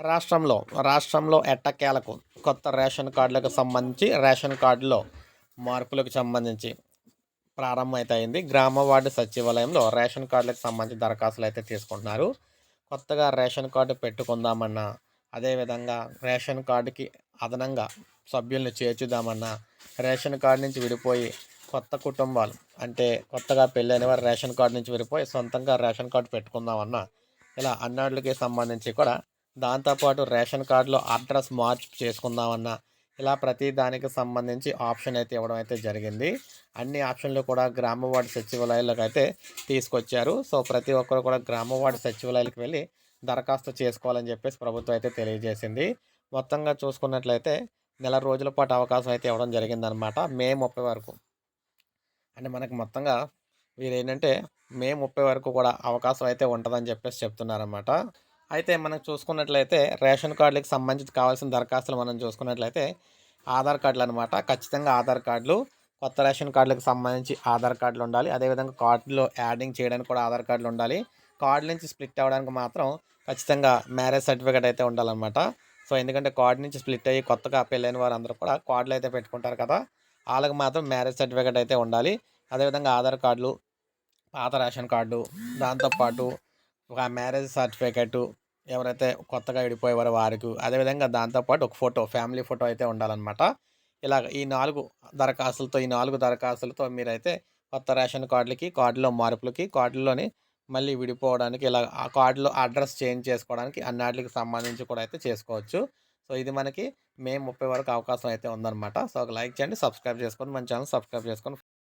రాష్ట్రంలో రాష్ట్రంలో ఎట్టకేలకు కొత్త రేషన్ కార్డులకు సంబంధించి రేషన్ కార్డులో మార్పులకు సంబంధించి ప్రారంభం గ్రామ వార్డు సచివాలయంలో రేషన్ కార్డులకు సంబంధించి దరఖాస్తులు అయితే తీసుకుంటున్నారు. కొత్తగా రేషన్ కార్డు పెట్టుకుందామన్నా అదేవిధంగా రేషన్ కార్డుకి అదనంగా సభ్యుల్ని చేర్చుదామన్నా రేషన్ కార్డు నుంచి విడిపోయి కొత్త కుటుంబాలు అంటే కొత్తగా పెళ్ళైన వారు రేషన్ కార్డు నుంచి విడిపోయి సొంతంగా రేషన్ కార్డు పెట్టుకుందామన్నా ఇలా అన్నాళ్ళకి సంబంధించి కూడా దాంతోపాటు రేషన్ కార్డులో అడ్రస్ మార్పు చేసుకుందామన్నా ఇలా ప్రతి దానికి సంబంధించి ఆప్షన్ అయితే ఇవ్వడం అయితే జరిగింది. అన్ని ఆప్షన్లు కూడా గ్రామ వార్డు సచివాలయాలకు అయితే తీసుకొచ్చారు. సో ప్రతి ఒక్కరు కూడా గ్రామ వార్డు సచివాలయాలకు వెళ్ళి దరఖాస్తు చేసుకోవాలని చెప్పేసి ప్రభుత్వం అయితే తెలియజేసింది. మొత్తంగా చూసుకున్నట్లయితే నెల రోజుల పాటు అవకాశం అయితే ఇవ్వడం జరిగిందనమాట మే ముప్పై వరకు. అంటే మనకు మొత్తంగా వీరు ఏంటంటే మే ముప్పై వరకు కూడా అవకాశం అయితే ఉంటుందని చెప్పేసి చెప్తున్నారన్నమాట. అయితే మనం చూసుకున్నట్లయితే రేషన్ కార్డులకు సంబంధించి కావాల్సిన దరఖాస్తులు మనం చూసుకున్నట్లయితే ఆధార్ కార్డులు అనమాట ఖచ్చితంగా ఆధార్ కార్డులు కొత్త రేషన్ కార్డులకు సంబంధించి ఆధార్ కార్డులు ఉండాలి. అదేవిధంగా కార్డులో యాడింగ్ చేయడానికి కూడా ఆధార్ కార్డులు ఉండాలి. కార్డు నుంచి స్ప్లిట్ అవ్వడానికి మాత్రం ఖచ్చితంగా మ్యారేజ్ సర్టిఫికేట్ అయితే ఉండాలన్నమాట. సో ఎందుకంటే కార్డు నుంచి స్ప్లిట్ అయ్యి కొత్తగా పెళ్ళైన వారు అందరూ కూడా కార్డులు అయితే పెట్టుకుంటారు కదా వాళ్ళకి మాత్రం మ్యారేజ్ సర్టిఫికేట్ అయితే ఉండాలి. అదేవిధంగా ఆధార్ కార్డులు పాత రేషన్ కార్డు దాంతోపాటు ఒక మ్యారేజ్ సర్టిఫికేటు ఎవరైతే కొత్తగా విడిపోయేవారో వారికి. అదేవిధంగా దాంతోపాటు ఒక ఫోటో ఫ్యామిలీ ఫోటో అయితే ఉండాలన్నమాట. ఇలాగ ఈ నాలుగు దరఖాస్తులతో ఈ నాలుగు దరఖాస్తులతో మీరైతే కొత్త రేషన్ కార్డులకి కార్డులో మార్పులకి కార్డులోని మళ్ళీ విడిపోవడానికి ఇలా ఆ కార్డులో అడ్రస్ చేంజ్ చేసుకోవడానికి అన్నాటికి సంబంధించి కూడా అయితే చేసుకోవచ్చు. సో ఇది మనకి మే ముప్పై వరకు అవకాశం అయితే ఉందన్నమాట. సో ఒక లైక్ చేయండి సబ్స్క్రైబ్ చేసుకొని మన ఛానల్ సబ్స్క్రైబ్ చేసుకొని